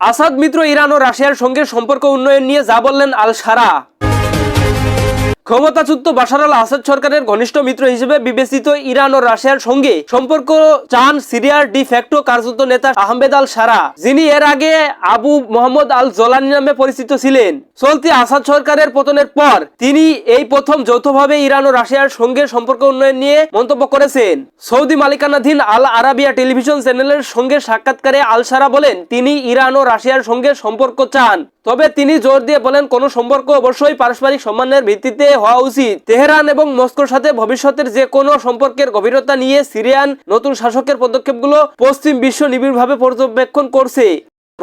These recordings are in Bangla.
আসাদ মিত্র ইরান ও রাশিয়ার সঙ্গে সম্পর্ক উন্নয়ন নিয়ে যা বললেন আল সারা ক্ষমতাচ্যুত বাশার আল আসাদ সরকারের ঘনিষ্ঠ মিত্র হিসেবে বিবেচিত ইরান ও রাশিয়ার সঙ্গে সম্পর্ক চান সিরিয়ার ডি ফ্যাক্টো কার্যত নেতা আহমেদ আল সারা, যিনি এর আগে আবু মোহাম্মদ আল জলানি নামে পরিচিত ছিলেন। চলতি আসাদ সরকারের পতনের পর তিনি এই প্রথম যৌথভাবে ইরান ও রাশিয়ার সঙ্গে সম্পর্ক উন্নয়ন নিয়ে মন্তব্য করেছেন। সৌদি মালিকানাধীন আল আরাবিয়া টেলিভিশন চ্যানেলের সঙ্গে সাক্ষাৎকারে আল সারা বলেন, তিনি ইরান ও রাশিয়ার সঙ্গে সম্পর্ক চান। তবে তিনি জোর দিয়ে বলেন, কোন সম্পর্ক অবশ্যই পারস্পরিক সম্মানের ভিত্তিতে হওয়া উচিত। তেহরান এবং মস্কোর সাথে ভবিষ্যতের যে কোনো সম্পর্কের গভীরতা নিয়ে সিরিয়ান নতুন শাসকের পদক্ষেপগুলো পশ্চিম বিশ্ব নিবিড়ভাবে পর্যবেক্ষণ করছে।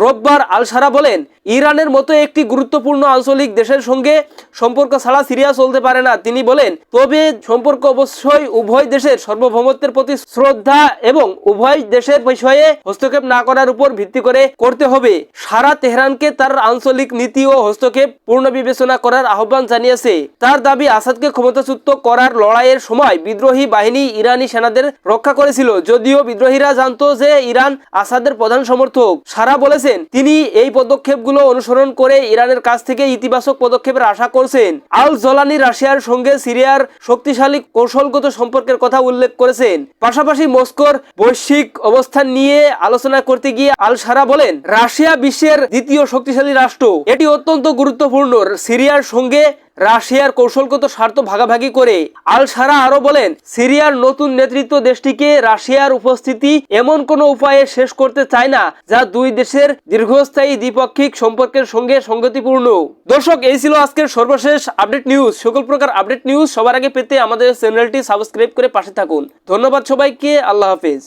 রোববার আল সারা বলেন, ইরানের মতো একটি গুরুত্বপূর্ণ আঞ্চলিক দেশের সঙ্গে সম্পর্ক ছাড়া সিরিয়া চলতে পারে না। তিনি বলেন, তবে সম্পর্ক অবশ্যই উভয় দেশের সার্বভৌমত্বের প্রতি শ্রদ্ধা এবং উভয় দেশের বিষয়ে হস্তক্ষেপ না করার উপর ভিত্তি করে করতে হবে। সারা তেহরানকে তার আঞ্চলিক নীতি ও হস্তক্ষেপ পূর্ণ বিবেচনা করার আহ্বান জানিয়েছে। তার দাবি, আসাদকে ক্ষমতাচ্যুত করার লড়াইয়ের সময় বিদ্রোহী বাহিনী ইরানি সেনাদের রক্ষা করেছিল। যদিও বিদ্রোহীরা জানতো যে ইরান আসাদের প্রধান সমর্থক। সারা বলেছেন তিনি এই পদক্ষেপগুলো অনুসরণ করে ইরানের কাছ থেকে ইতিবাচক পদক্ষেপের আশা করছেন। আল জলানি রাশিয়ার সঙ্গে সিরিয়ার শক্তিশালী কৌশলগত সম্পর্কের কথা উল্লেখ করেছেন। পাশাপাশি মস্কোর বৈশ্বিক অবস্থান নিয়ে আলোচনা করতে গিয়ে আল সারা বলেন, রাশিয়া বিশ্বের দ্বিতীয় শক্তিশালী রাষ্ট্র। এটি অত্যন্ত গুরুত্বপূর্ণ। সিরিয়ার সঙ্গে রাশিয়ার কৌশলগত স্বার্থ ভাগাভাগি করে। আল সারা আরও বলেন, সিরিয়ার নতুন নেতৃত্ব দেশটিকে রাশিয়ার উপস্থিতি এমন কোনো উপায়ে শেষ করতে চায় না, যা দুই দেশের দীর্ঘস্থায়ী দ্বিপাক্ষিক সম্পর্কের সঙ্গে সঙ্গতিপূর্ণ। দর্শক, এই ছিল আজকের সর্বশেষ আপডেট নিউজ। সকল প্রকার আপডেট নিউজ সবার আগে পেতে আমাদের চ্যানেলটি সাবস্ক্রাইব করে পাশে থাকুন। ধন্যবাদ সবাইকে, আল্লাহ হাফেজ।